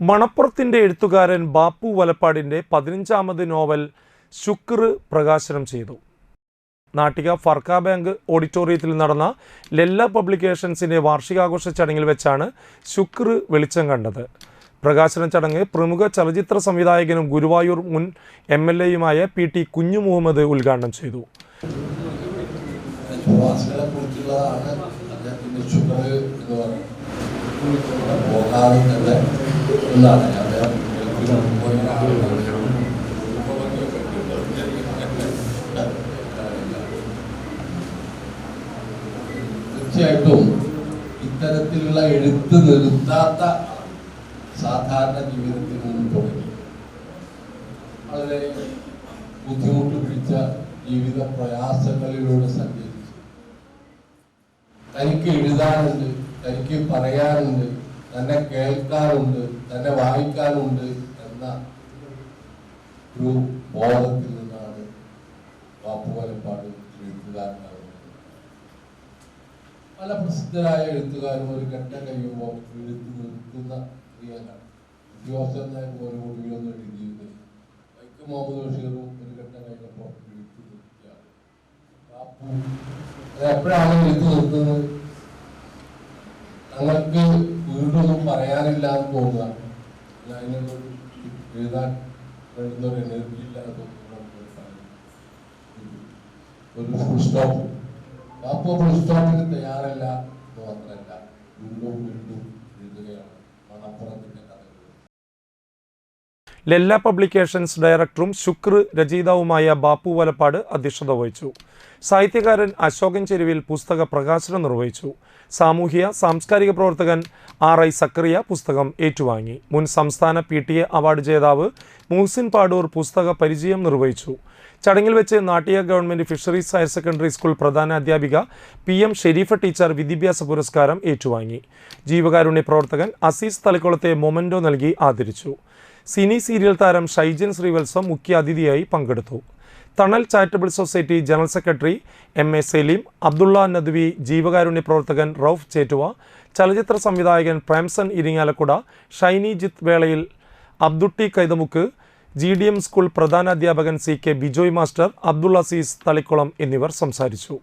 മണപ്പുറത്തിന്റെ എഴുത്തുകാരൻ ബാപ്പു വലപ്പാടിന്റെ പതിനഞ്ചാമത് നോവൽ ശുക്ർ പ്രകാശനം ചെയ്തു. നാട്ടിക ഫർക്ക ബാങ്ക് ഓഡിറ്റോറിയത്തിൽ നടന്ന ലെല്ല പബ്ലിക്കേഷൻസിന്റെ വാർഷികാഘോഷ ചടങ്ങിൽ വെച്ചാണ് ശുക്ർ വെളിച്ചം കണ്ടത്. പ്രകാശന ചടങ്ങ് പ്രമുഖ ചലച്ചിത്ര സംവിധായകനും ഗുരുവായൂർ മുൻ എം എൽ എയുമായ പി ടി കുഞ്ഞു മുഹമ്മദ് ഉദ്ഘാടനം ചെയ്തു. ആളാണ്. തീർച്ചയായിട്ടും ഇത്തരത്തിലുള്ള എഴുത്ത് നിർത്താത്ത സാധാരണ ജീവിതത്തിൽ നിന്ന് തുടങ്ങി. വളരെ ബുദ്ധിമുട്ട് പിടിച്ച ജീവിത പ്രയാസങ്ങളിലൂടെ സഞ്ചരിച്ചു. തനിക്ക് എഴുതാനുണ്ട് തനിക്ക് പറയാനുണ്ട് തന്നെ കേൾക്കാറുണ്ട് തന്നെ വായിക്കാറുണ്ട് എന്ന ഒരു ബോധത്തിൽ നിന്നാണ് വാപ്പുവലപ്പാട് എഴുത്തുകാരനാകുന്നത്. പല പ്രസിദ്ധരായ എഴുത്തുകാരും ഒരു ഘട്ടം കഴിയുമ്പോൾ എഴുത്തു നിർത്തുന്ന ക്രിയകളാണ് ഉദ്യോഗസ്ഥൻ ഒടുവിലൊന്നും എഴുതിയത് വൈക്കം മുഹമ്മദ് ബഷീറും ഒരു ഘട്ടം കഴിഞ്ഞപ്പോൾ എഴുത്തു നിർത്തിയാണ് എപ്പോഴാണ് എഴുത്തു നിർത്തുന്നത്? തങ്ങൾക്ക് വീടൊന്നും പറയാനില്ല എന്ന് തോന്നുക അതിനൊന്നും എഴുതാൻ വേണ്ടുന്ന ഒരു എനർജി ഇല്ലാതെ ഒരു ഫുൾ സ്റ്റോപ്പ് ഫുൾ സ്റ്റോപ്പിന് തയ്യാറല്ല എന്ന് മാത്രമല്ല വീണ്ടും വീണ്ടും എഴുതുകയാണ്. മണപ്പുറത്തിന്റെ കഥകൾ ലെല്ല പബ്ലിക്കേഷൻസ് ഡയറക്ടറും ശുക്ർ രചയിതാവുമായ ബാപ്പു വലപ്പാട് അധ്യക്ഷത വഹിച്ചു. സാഹിത്യകാരൻ അശോകൻ ചെരുവിൽ പുസ്തക പ്രകാശനം നിർവഹിച്ചു. സാമൂഹ്യ സാംസ്കാരിക പ്രവർത്തകൻ ആർ ഐ സക്കറിയ പുസ്തകം ഏറ്റുവാങ്ങി. മുൻ സംസ്ഥാന പി ടി എ അവാർഡ് ജേതാവ് മുഹ്സിൻ പാടൂർ പുസ്തക പരിചയം നിർവഹിച്ചു. ചടങ്ങിൽ വെച്ച് നാട്ടിയ government fisheries higher secondary school പ്രധാന അധ്യാപിക പി എം ഷെരീഫ ടീച്ചർ വിദ്യാഭ്യാസ പുരസ്കാരം ഏറ്റുവാങ്ങി. ജീവകാരുണ്യ പ്രവർത്തകൻ അസീസ് തലക്കുളത്തെ മൊമന്റോ നൽകി ആദരിച്ചു. സിനി സീരിയൽ താരം ഷൈജൻ ശ്രീവത്സം മുഖ്യ അതിഥിയായി പങ്കെടുത്തു. Thanal charitable society general secretary M A Saleem Abdulla Nadvi ജീവകാരുണ്യ പ്രവർത്തകൻ റൌഫ് ചേറ്റുവ ചലച്ചിത്ര സംവിധായകൻ പ്രേംസൺ ഇരിങ്ങാലക്കുട ഷൈനി ജിത്ത് വേളയിൽ Abdutty Kaithamukku G D M school പ്രധാനാധ്യാപകൻ C K Bijoy master Abdul Azeez Thalikkulam എന്നിവർ സംസാരിച്ചു.